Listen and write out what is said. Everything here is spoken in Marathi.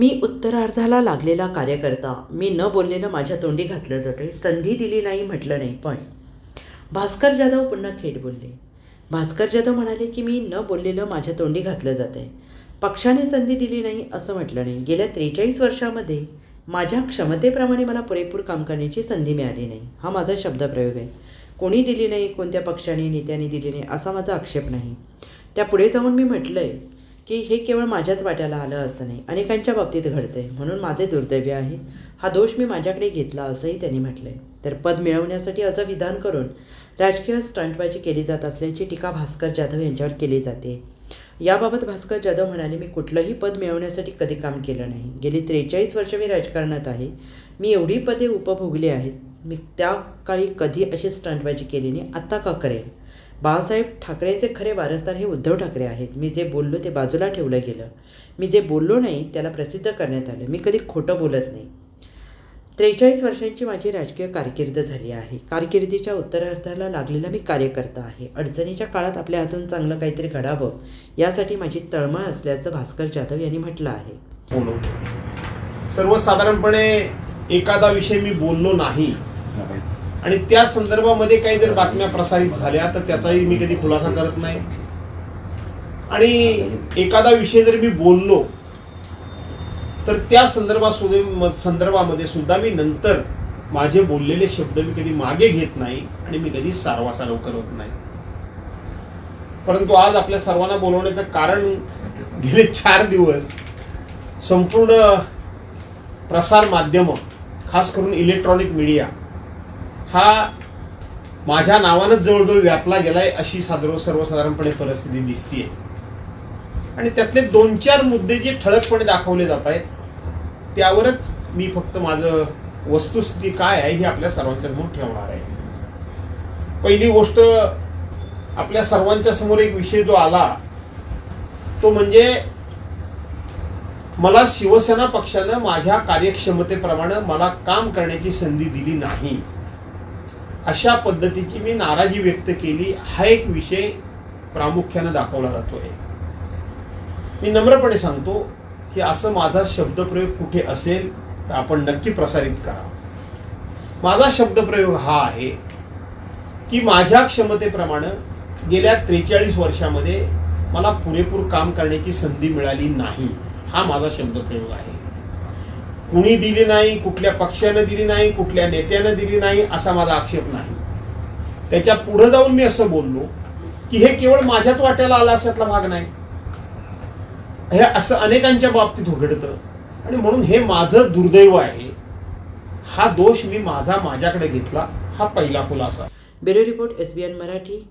मी उत्तरार्धाला लागलेला कार्यकर्ता. मी न बोललेलं माझ्या तोंडी घातलं जाते संधी दिली नाही म्हटलं नाही पण. भास्कर जाधव पुन्हा थेट बोलले. भास्कर जाधव म्हणाले की मी न बोललेलं माझ्या तोंडी घातलं जात आहे पक्षाने संधी दिली नाही असं म्हटलं नाही. गेल्या त्रेचाळीस वर्षामध्ये माझ्या क्षमतेप्रमाणे मला पुरेपूर काम करण्याची संधी मिळाली नाही. हा माझा शब्दप्रयोग आहे. कोणी दिली नाही कोणत्या पक्षाने नेत्याने दिली नाही असा माझा आक्षेप नाही. त्या पुढे जाऊन मी म्हटलं आहे की हे केवळ माझ्याच वाट्याला आलं असं नाही अनेकांच्या बाबतीत घडतंय. म्हणून माझे दुर्दैव्य आहे. हा दोष मी माझ्याकडे घेतला असंही त्यांनी म्हटलंय. तर पद मिळवण्यासाठी असं विधान करून राजकीय स्टंटबाजी केली जात असल्याची टीका भास्कर जाधव यांच्यावर केली जाते. याबाबत भास्कर जाधव म्हणाले मी कुठलंही पद मिळवण्यासाठी कधी काम केलं नाही. गेली त्रेचाळीस वर्ष मी राजकारणात आहे. मी एवढी पदे उपभोगली आहेत. मी त्या काळी कधी अशी स्टंटबाजी केली नाही. आत्ता का करेल बाळासाहेब ठाकरेंचे खरे वारसदार हे उद्धव ठाकरे आहेत. मी जे बोललो ते बाजूला ठेवलं गेलं. मी जे बोललो नाही त्याला प्रसिद्ध करण्यात आलं. मी कधी खोटं बोलत नाही. त्रेचाळीस वर्षांची माझी राजकीय कारकीर्द झाली आहे. कारकिर्दीच्या उत्तरार्धाला लागलेला मी कार्यकर्ता आहे. अडचणीच्या काळात आपल्या हातून चांगलं काहीतरी घडावं यासाठी माझी तळमळ असल्याचं भास्कर जाधव यांनी म्हटलं आहे. सर्वसाधारणपणे एखादा विषय मी बोललो नाही आणि त्या संदर्भामध्ये काही जर बातम्या प्रसारित झाल्या तर त्याचाही मी कधी खुलासा करत नाही. आणि एखादा विषय जर मी बोललो तर त्या संदर्भात सुद्धा संदर्भामध्ये सुद्धा मी नंतर माझे बोललेले शब्द मी कधी मागे घेत नाही आणि मी कधी सारवासारव करत नाही. परंतु आज आपल्या सर्वांना बोलवण्याचं कारण गेले चार दिवस संपूर्ण प्रसार माध्यम खास करून इलेक्ट्रॉनिक मीडिया हा माझ्या नावानंच जवळजवळ व्यापला गेलाय अशी साधारण सर्वसाधारणपणे परिस्थिती दिसतीये. आणि त्यातले दोन चार मुद्दे जे ठळकपणे दाखवले जात आहेत त्यावरच मी फक्त माझं वस्तुस्थिती काय आहे हे आपल्या सर्वांच्या समोर ठेवणार आहे. पहिली गोष्ट आपल्या सर्वांच्या समोर एक विषय जो आला तो म्हणजे मला शिवसेना पक्षानं माझ्या कार्यक्षमतेप्रमाणे मला काम करण्याची संधी दिली नाही. अशा पद्धतीची मी नाराजी व्यक्त केली. हा एक विषय प्रामुख्यानं दाखवला जातो आहे मी नम्रपणे सांगतो की असं माझा शब्दप्रयोग कुठे असेल तर आपण नक्की प्रसारित करा. माझा शब्दप्रयोग हा आहे की माझ्या क्षमतेप्रमाणे गेल्या त्रेचाळीस वर्षामध्ये मला पुरेपूर काम करण्याची संधी मिळाली नाही. हा माझा शब्दप्रयोग आहे. कुणी दिली नाही कुठल्या पक्षानं दिली नाही कुठल्या नेत्यानं दिली नाही असा माझा आक्षेप नाही. त्याच्या पुढे जाऊन मी असं बोललो की हे केवळ माझ्याच वाट्याला आला अशातला भाग नाही. हे असं अनेकांच्या बाबतीत उघडतं. आणि म्हणून हे माझं दुर्दैव आहे. हा दोष मी माझा माझ्याकडे घेतला. हा पहिला खुलासा. Bureau report S B N Marathi.